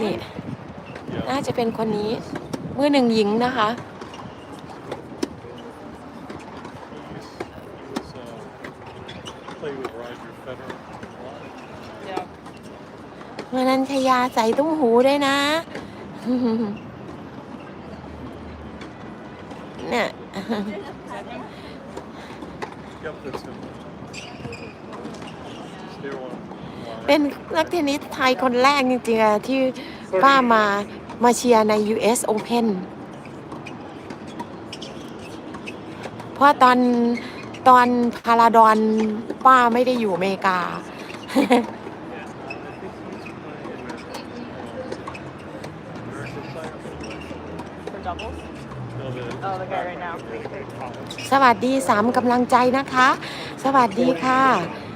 นี่ น่าจะเป็นคนนี้ มือหนึ่งหญิงนะคะเมื่อนันชยาใส่ตุ้มหูด้วยนะเนี่ย เป็นนักเทนนิสไทยคนแรกจริงๆอะที่ป้ามามาเชียร์ใน US Open เพราะตอนตอนพาราดอนป้าไม่ได้อยู่อเมริกา For doubles? Oh, the guy right now. สวัสดีสามกำลังใจนะคะ สวัสดีค่ะ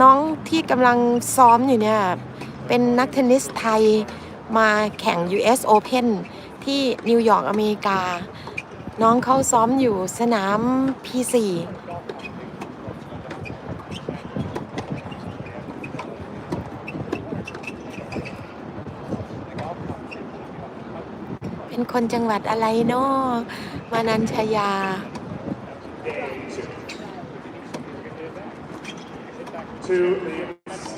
น้องที่กำลังซ้อมอยู่เนี่ย เป็นนักเทนนิสไทยมาแข่ง US Open ที่นิวยอร์กอเมริกา น้องเขาซ้อมอยู่สนาม P4 เป็นคนจังหวัดอะไรเนาะมานันชยา Two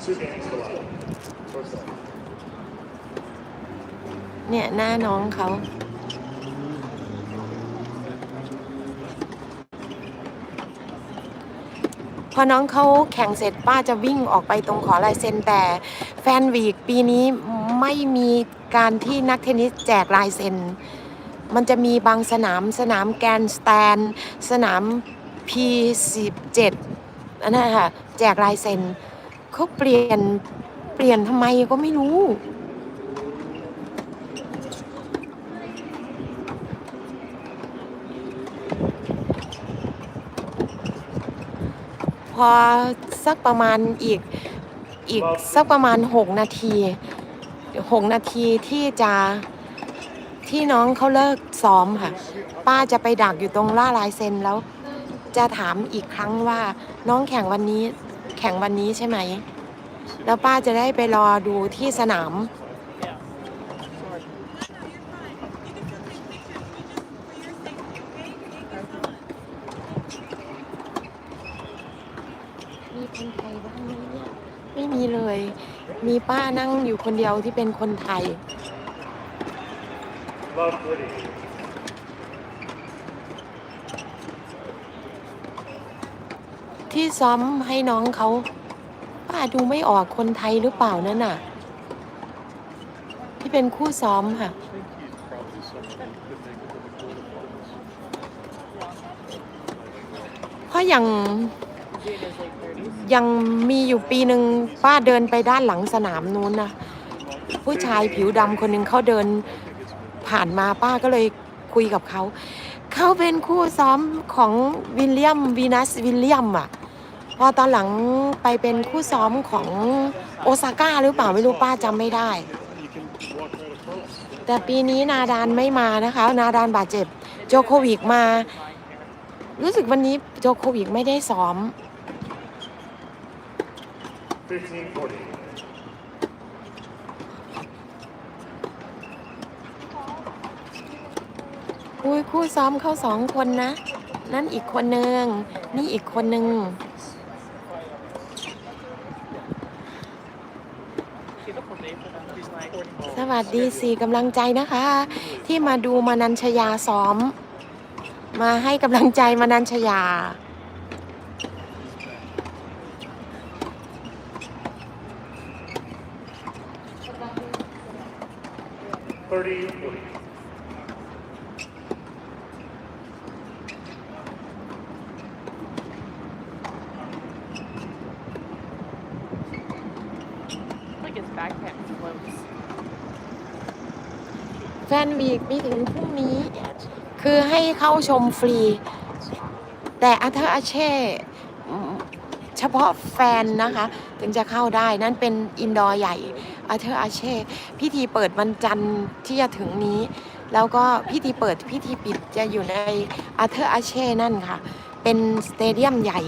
two games below. First up. เนี่ย หน้าน้องเขา พอน้องเขาแข่งเสร็จป้าจะวิ่งออกไปตรงขอลายเซ็นแต่แฟนวีกปีนี้ไม่มีการที่นักเทนนิสแจกลายเซ็น มันจะมีบางสนามสนามแกนสแตน สนาม P17 อันนั้นค่ะ แจกลายเซ็นเขาเปลี่ยนเปลี่ยนทำไมก็ไม่รู้ พอสักประมาณอีกอีกสักประมาณ 6 นาที6นาทีที่จะที่น้องเขาเลิกซ้อมค่ะ ป้าจะไปดักอยู่ตรงล่าลายเซ็นแล้ว จะถามอีกครั้งว่าน้องแข่งวันนี้ แข่งวันนี้ใช่ไหม แล้วป้าจะได้ไปรอดูที่สนาม มีคนไทยบ้างไหมเนี่ย ไม่มีเลย มีป้านั่งอยู่คนเดียวที่เป็นคนไทย Love Woody. ที่ซ้อมให้น้องเขาป้าดูไม่ออกคนไทยหรือเปล่านั่นน่ะ ที่เป็นคู่ซ้อมค่ะ เพราะอย่างยังมีอยู่ปีหนึ่งป้าเดินไปด้านหลังสนามนู้นนะผู้ชายผิวดำคนหนึ่งเขาเดินผ่านมาป้าก็เลยคุยกับเขา เขาเป็นคู่ซ้อมของวิลเลียมวีนัสวิลเลียมอะ พอตอนหลังไปเป็นคู่ซ้อมของโอซาก้าหรือเปล่าไม่รู้ป้าจำไม่ได้ แต่ปีนี้นาดานไม่มานะคะ นาดานบาดเจ็บโจโควิกมา รู้สึกวันนี้โจโควิกไม่ได้ซ้อม15 40. อุ้ยคู่ซ้อมเข้าสองคนนะ นั่นอีกคนหนึ่งนี่อีกคนหนึ่ง สวัสดีสี่กำลังใจนะคะ ที่มาดูมานัญชยาซ้อม มาให้กำลังใจมานัญชยา30 backpack floats. แฟนวีกมีถึงพรุ่งนี้ คือให้เข้าชมฟรี แต่อาเธอร์อาเช่เฉพาะแฟนนะคะ ถึงจะเข้าได้นั่นเป็นอินดอร์ใหญ่อาเธอร์อาเช่พิธีเปิดวันจันทร์ที่จะถึงนี้ แล้วก็พิธีเปิดพิธีปิดจะอยู่ในอาเธอร์อาเช่นั่นค่ะ เป็นสเตเดียมใหญ่